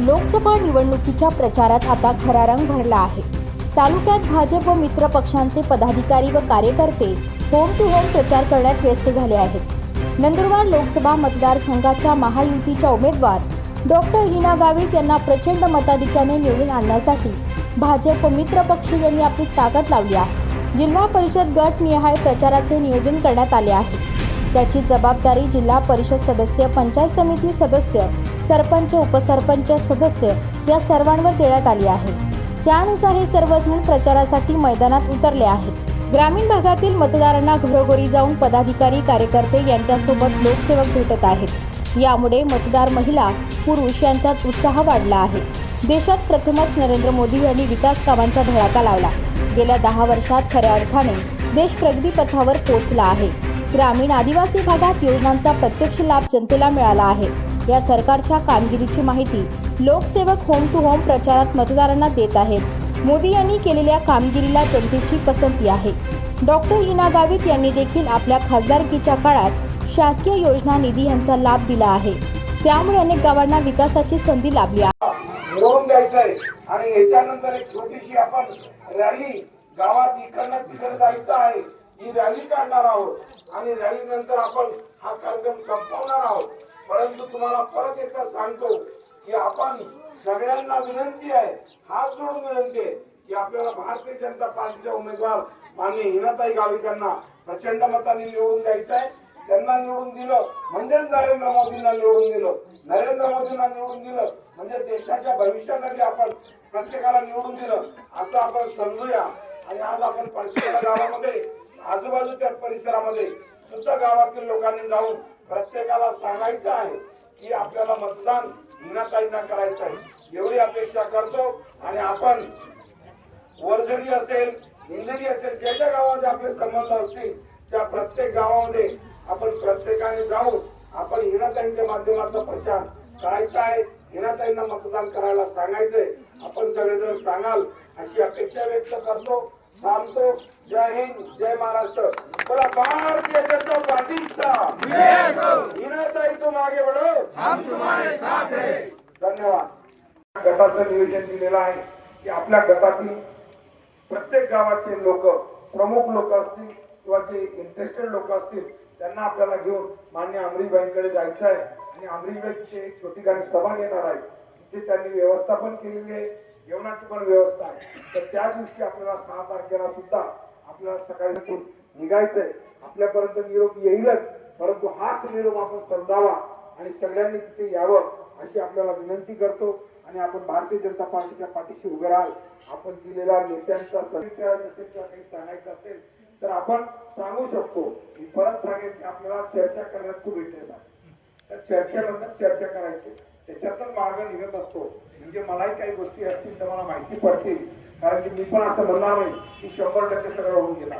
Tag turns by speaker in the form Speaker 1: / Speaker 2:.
Speaker 1: लोकसभा निवडणुकीच्या प्रचारात आता खरा रंग भरला आहे. तालुक्यात भाजप व मित्र पक्षांचे पदाधिकारी व कार्यकर्ते होम टू होम प्रचार करण्यात व्यस्त झाले आहेत. नंदुरबार लोकसभा मतदारसंघाच्या महायुतीच्या उमेदवार डॉक्टर हिना गावित यांना प्रचंड मताधिक्याने निवडून आणण्यासाठी भाजप व मित्र पक्ष यांनी आपली ताकद लावली आहे. जिल्हा परिषद गट निहाय प्रचाराचे नियोजन करण्यात आले आहे. त्याची जबाबदारी जिल्हा परिषद सदस्य पंचायत समिती सदस्य सरपंच उपसरपंच सदस्य या सर्वांवर देण्यात आली आहे. त्यानुसार हे सर्वजण प्रचारासाठी मैदानात उतरले आहेत. ग्रामीण भागातील मतदारांना घरोघरी जाऊन पदाधिकारी कार्यकर्ते यांच्यासोबत लोकसेवक भेटत आहेत. यामुळे मतदार महिला पुरुष यांच्यात उत्साह वाढला आहे. देशात प्रथमच नरेंद्र मोदी यांनी विकास कामांचा धडाका लावला. गेल्या दहा वर्षात खऱ्या अर्थाने देश प्रगतीपथावर पोहोचला आहे. ग्रामीण आदिवासी भागात योजनांचा प्रत्यक्ष लाभ जनतेला मिळाला आहे. या सरकारच्या कामगिरीची माहिती लोकसेवक होम टू होम प्रचारात मतदारांना देत आहेत. मोदी यांनी केलेल्या कामगिरीला जनतेची पसंती आहे. डॉक्टर हिना गावित यांनी देखील आपल्या खासदारकीच्या काळात शासकीय योजना निधी यांचा लाभ दिला आहे. त्यामुळे अनेक गावांना विकासाची संधी लाभली आहे.
Speaker 2: मिळवून द्यायचं आहे. आणि याच्यानंतर एक छोटीशी आपण रॅली गावात इकडनं तिकडे जायचं आहे. ही रॅली काढणार आहोत. आणि रॅली नंतर आपण हा कार्यक्रम संपवणार आहोत. परंतु तुम्हाला परत एकदा सांगतो की आपण सगळ्यांना विनंती आहे हात जोडून विनंती आहे की आपल्याला भारतीय जनता पार्टीच्या उमेदवार माननीय हिनाताई गावित प्रचंड मताने निवडून द्यायचं आहे. त्यांना निवडून दिलं म्हणजेच नरेंद्र मोदींना निवडून दिलं. नरेंद्र मोदींना निवडून दिलं म्हणजे देशाच्या भविष्यासाठी आपण प्रत्येकाला निवडून दिलं. असं आपण समजूया. आणि आज आपण परशेला गावामध्ये आजूबाजूच्या परिसरामध्ये सुद्धा गावातील लोकांनी जाऊन प्रत्येकाला सांगायचं आहे की आपल्याला मतदान हिनाताईंना करायचं आहे. एवढी अपेक्षा करतो आणि आपण वरझडी असेल इंजरी असेल ज्या ज्या गावामध्ये आपले संबंध असतील त्या प्रत्येक गावामध्ये आपण प्रत्येकाने जाऊन आपण हिनाताईंच्या माध्यमातून प्रचार करायचा आहे. हिनाताईंना मतदान करायला सांगायचंय. आपण सगळेजण सांगाल अशी अपेक्षा व्यक्त करतो. थांबतो जय हिंद जय महाराष्ट्र. बोला भारतीय जनता पार्टीचा. हिनाताई तुम आगे बढो धन्यवाद. गटाचं नियोजन दिलेलं आहे की आपल्या गटातील प्रत्येक गावाचे लोक प्रमुख लोक असतील किंवा जे इंटरेस्टेड लोक असतील त्यांना आपल्याला घेऊन मान्य अमरीबाईंकडे जायचं आहे. आणि अमरीबाई तिथे छोटी गाडी सभा घेणार आहे. तिथे त्यांनी व्यवस्था पण केलेली आहे. जेवणाची पण व्यवस्था आहे. तर त्या दिवशी आपल्याला सहा तारखेला सुद्धा आपल्याला सकाळी उठून निघायचंय. आपल्यापर्यंत निरोप येईलच परंतु हाच निरोप आपण समजावा आणि सगळ्यांनी तिथे यावं अशी आपल्याला विनंती करतो. आणि आपण भारतीय जनता पार्टीच्या पाठीशी उभे राहाल. आपण दिलेल्या नेत्यांचा असेल किंवा काही सांगायचं असेल तर आपण सांगू शकतो. मी परत सांगेन की आपल्याला चर्चा करण्यात खूप इंटरेस्ट आहे. तर चर्चेनंतर चर्चा करायची. त्याच्यातच मार्ग निघत असतो. म्हणजे मलाही काही गोष्टी असतील तर मला माहिती पडतील. कारण की मी पण असं म्हणणार नाही की शंभर टक्के सगळं होऊन गेला